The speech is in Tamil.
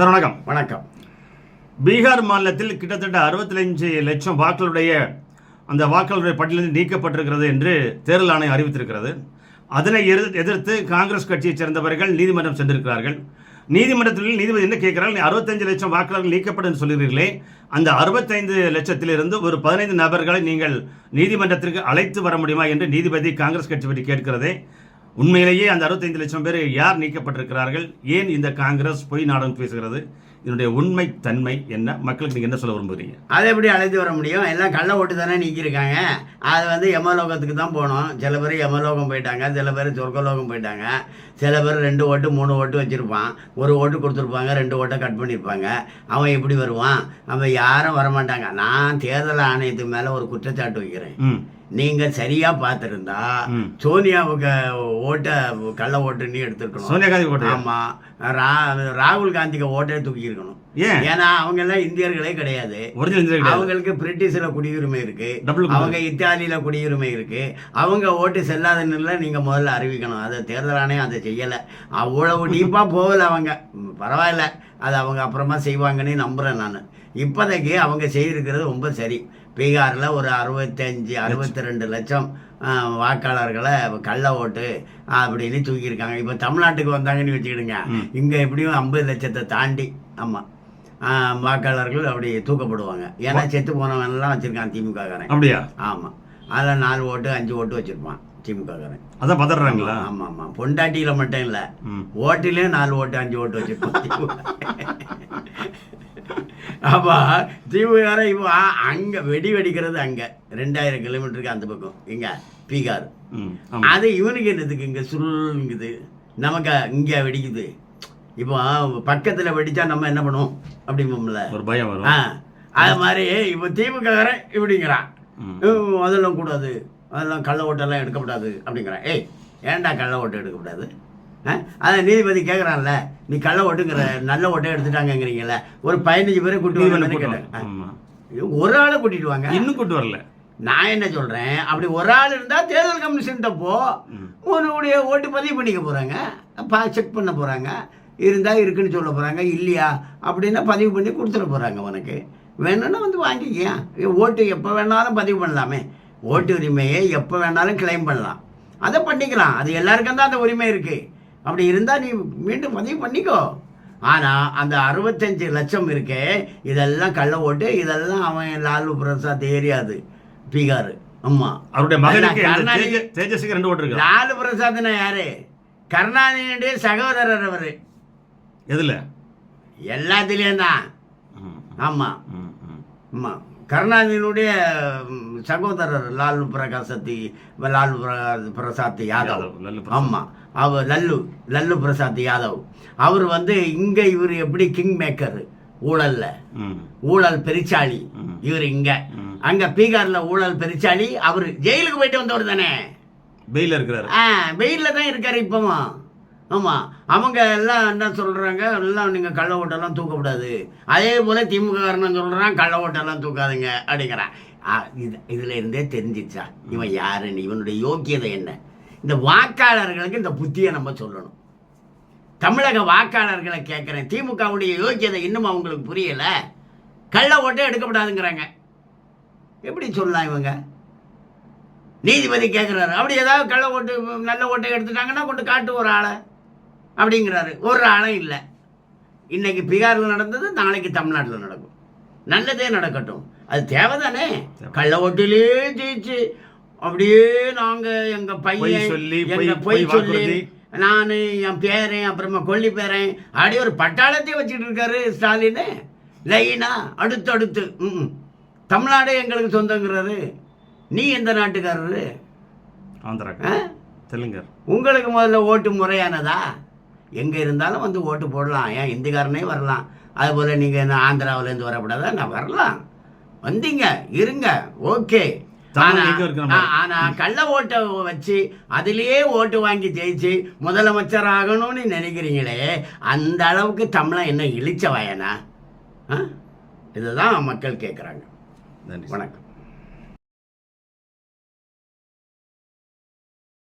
சார் வணக்கம். வணக்கம். பீகார் மாநிலத்தில் கிட்டத்தட்ட 65 லட்சம் வாக்களுடைய அந்த வாக்காளருடைய பட்டியலில் நீக்கப்பட்டிருக்கிறது என்று தேர்தல் ஆணையம் அறிவித்திருக்கிறது. அதனை எதிர்- எதிர்த்து காங்கிரஸ் கட்சியைச் சேர்ந்தவர்கள் நீதிமன்றம் சென்றிருக்கிறார்கள். நீதிமன்றத்தில் நீதிபதி என்ன கேட்கிறார்கள் அறுபத்தஞ்சு லட்சம் வாக்காளர்கள் நீக்கப்படும் சொல்கிறீர்களே. அந்த அறுபத்தைந்து லட்சத்திலிருந்து ஒரு பதினைந்து நபர்களை நீங்கள் நீதிமன்றத்திற்கு அழைத்து வர முடியுமா என்று நீதிபதி காங்கிரஸ் கட்சி பற்றி கேட்கிறதே. உண்மையிலேயே அந்த அறுபத்தைந்து லட்சம் பேர் யார் நீக்கப்பட்டிருக்கிறார்கள்? ஏன் இந்த காங்கிரஸ் பொய் நாடகம் பேசுகிறது? இதனுடைய உண்மை தன்மை என்ன? மக்களுக்கு நீங்க என்ன சொல்ல விரும்புகிறீங்க அதை எப்படி அழைத்து வர முடியும்? எல்லாம் கள்ள ஓட்டு தானே நீக்கியிருக்காங்க. அது வந்து யமலோகத்துக்கு தான் போகணும் சில பேர் யமலோகம் போயிட்டாங்க சில பேர் சொர்க்கலோகம் போயிட்டாங்க. சில பேர் ரெண்டு ஓட்டு மூணு ஓட்டு வச்சுருப்பான். ஒரு ஓட்டு கொடுத்துருப்பாங்க ரெண்டு ஓட்டை கட் பண்ணியிருப்பாங்க. அவன் எப்படி வருவான்? அவன் யாரும் வரமாட்டாங்க. நான் தேர்தல் ஆணையத்துக்கு மேலே ஒரு குற்றச்சாட்டு வைக்கிறேன். ம் நீங்கள் சரியாக பார்த்துருந்தா. சோனியாவுக்கு ஓட்டை கள்ள ஓட்டு நீ எடுத்துருக்கணும். சோனியா காந்தி போட்டு ஆமா. ரா ராகுல் காந்திக்கு ஓட்டே தூக்கி இருக்கணும் ஏன்? ஏன்னா அவங்க எல்லாம் இந்தியர்களே கிடையாது. அவங்களுக்கு பிரிட்டிஷ்ல குடியுரிமை இருக்கு. அவங்க இத்தாலியில குடியுரிமை இருக்கு. அவங்க ஓட்டு செல்லாதுன்னு நீங்க முதல்ல அறிவிக்கணும். அதை தேர்தல் ஆணையம் அதை செய்யல. அவ்வளவு டீப்பா போகல அவங்க. பரவாயில்ல. அது அவங்க அப்புறமா செய்வாங்கன்னு நம்புறேன் நான். இப்போதைக்கு அவங்க செய்திருக்கிறது ரொம்ப சரி. பீகாரில் ஒரு அறுபத்தஞ்சு அறுபத்தி ரெண்டு லட்சம் வாக்காளர்களை கள்ள ஓட்டு அப்படின்னு தூக்கியிருக்காங்க. இப்போ தமிழ்நாட்டுக்கு வந்தாங்கன்னு வச்சுக்கிடுங்க. இங்கே எப்படியும் ஐம்பது லட்சத்தை தாண்டி ஆமாம் வாக்காளர்கள் அப்படி தூக்கப்படுவாங்க. ஏன்னா செத்து போனவன்லாம் வச்சுருக்கான் திமுககாரன். அப்படியா? ஆமாம் அதில் நாலு ஓட்டு அஞ்சு ஓட்டு வச்சுருப்பான் திமுககாரன். அதான் பதறாங்களா? ஆமாம் ஆமாம் பொண்டாட்டியில் மட்டும் இல்லை. ஓட்டிலையும் நாலு ஓட்டு அஞ்சு ஓட்டு வச்சுருப்பான் அப்போ திமுக இப்போ அங்கே வெடி வெடிக்கிறது அங்கே. ரெண்டாயிரம் கிலோமீட்டருக்கு அந்த பக்கம். இங்கே பீகார். அது இவனுக்கு என்னதுக்கு இங்கே சுருங்குது நமக்கு இங்கே வெடிக்குது. இப்போ பக்கத்தில் வெடிச்சா நம்ம என்ன பண்ணுவோம்? அப்படிம்போம்ல ஒரு பயம் ஆ வரும் அது மாதிரி இப்போ திமுககாரன் இப்படிங்கிறான். ம். "ஹம், அதெல்லாம் கூடாது. அதெல்லாம் கள்ள ஓட்டெல்லாம் எடுக்கக்கூடாது அப்படிங்கிறான். ஏய் ஏன்டா கள்ள ஓட்டு எடுக்கக்கூடாது ஆ அதான் நீதிபதி கேட்குறான்ல நீ கள்ள ஓட்டுங்கிற நல்ல ஓட்டை எடுத்துட்டாங்கங்கிறீங்கல்ல ஒரு பதினஞ்சு பேரை கூட்டு ஆ. ஒரு ஆளை கூட்டிட்டு வாங்க. இன்னும் கூட்டு வரல. நான் என்ன சொல்றேன்? அப்படி ஒரு ஆள் இருந்தா தேர்தல் கமிஷன் போ. உன்னுடைய ஓட்டு பதிவு பண்ணிக்க போறாங்க. பா செக் பண்ண போறாங்க. இருந்தா இருக்குன்னு சொல்ல போறாங்க இல்லையா? அப்படின்னா பதிவு பண்ணி கொடுத்துட போறாங்க உனக்கு. வேணும்னா வந்து வாங்கிக்கியா? ஓட்டு எப்போ வேணாலும் பதிவு பண்ணலாமே. ஓட்டு உரிமையை எப்போ வேணாலும் கிளைம் பண்ணலாம். அதை பண்ணிக்கலாம். அது எல்லாருக்கும் தான் அந்த உரிமை இருக்கு. அப்படி இருந்தால் நீ மீண்டும் பதிவு பண்ணிக்கோ. ஆனால் அந்த அறுபத்தஞ்சு லட்சம் இருக்கே இதெல்லாம் கள்ள ஓட்டு இதெல்லாம் அவன் லாலு பிரசாத் ஏரியாது பீகார். ஆமாம் அவருடைய மகனுக்கு கருணாநிதி- தேஜ- தேஜஸ்விக்கு ரெண்டு ஓட்டு இருக்கு? லாலு பிரசாத்னா யாரு? கருணாநிதியுடைய சகோதரர் அவரு. எதுல? எல்லாத்துலேயும் தான் ஆமாம். ஆமாம் கருணாநிதியினுடைய சகோதரர் லாலு பிரகாசத்தி லாலு பிர- பிரசாத் யாதவ். ஆமாம் அவர் லல்லு லல்லு பிரசாத் யாதவ். அவர் வந்து இங்கே இவர் எப்படி கிங் மேக்கர் ஊழல்ல. ஊழல் பெரிச்சாளி. இவர் இங்க. அங்க பீகார்ல ஊழல் பெரிச்சாளி அவர் ஜெயிலுக்கு போயிட்டு வந்தவர் தானே. பெயில இருக்கிறாரு. ஆ வெயிலில் தான் இருக்காரு இப்போவும். ஆமாம் அவங்க எல்லாம் என்ன சொல்கிறாங்க எல்லாம் நீங்கள் கள்ள ஓட்டெல்லாம் தூக்கக்கூடாது. அதே போல் திமுக காரணம் சொல்கிறான் கள்ள ஓட்டெல்லாம் தூக்காதுங்க அப்படிங்கிறான். ஆ, இது இதில் இருந்தே தெரிஞ்சிச்சா? இவன் யாருன்னு இவனுடைய யோக்கியதை என்ன? இந்த வாக்காளர்களுக்கு இந்த புத்தியை நம்ம சொல்லணும். தமிழக வாக்காளர்களை கேட்குறேன். திமுகவுடைய யோக்கியதை இன்னும் அவங்களுக்கு புரியலை. கள்ள ஓட்டே எடுக்கப்படாதுங்கிறாங்க. எப்படி சொல்லலாம் இவங்க? நீதிபதி கேட்குறாரு அப்படி ஏதாவது கள்ள ஓட்டு நல்ல ஓட்டை எடுத்துட்டாங்கன்னா கொண்டு காட்டு ஒரு ஆளை. அப்படிங்கிறாரு. ஒரு ஆளும் இல்லை. இன்னைக்கு பீகாரில் நடந்தது நாளைக்கு தமிழ்நாட்டில் நடக்கும். நல்லதே நடக்கட்டும். அது தேவைதானே? கள்ள ஓட்டிலே ஜெயிச்சு அப்படியே நாங்கள் எங்கள் பொய் பையன் சொல்லி, பொய்- சொல்லி. நான் என் பேரன் அப்புறமா கொல்லி பேரன் அப்படியே ஒரு பட்டாளத்தையே வச்சுட்டு இருக்காரு ஸ்டாலின். லைனா அடுத்து அடுத்து ம். தமிழ்நாடே எங்களுக்கு சொந்தங்கிறாரு. நீ எந்த நாட்டுக்காரரு? ஆந்திரா? தெலுங்கர். உங்களுக்கு முதல்ல ஓட்டு முறையானதா? எங்கே இருந்தாலும் வந்து ஓட்டு போடலாம். ஏன்? இந்துக்காரனே வரலாம். அதுபோல் நீங்கள் என்ன ஆந்திராவிலேருந்து வரக்கூடாதா? நான் வரலாம். வந்தீங்க. இருங்க. ஓகே. தமிழ் ஆனா எங்க இருக்கு நம்ம? ஆ- ஆனா கள்ள ஓட்டை வச்சு அதிலேயே ஓட்டு வாங்கி ஜெயிச்சு முதலமைச்சர் ஆகணும்னு நினைக்கிறீங்களே அந்த அளவுக்கு தமிழன் என்ன இழிச்ச வயனா? ஆ? இதுதான் மக்கள் கேட்குறாங்க நன்றி வணக்கம்.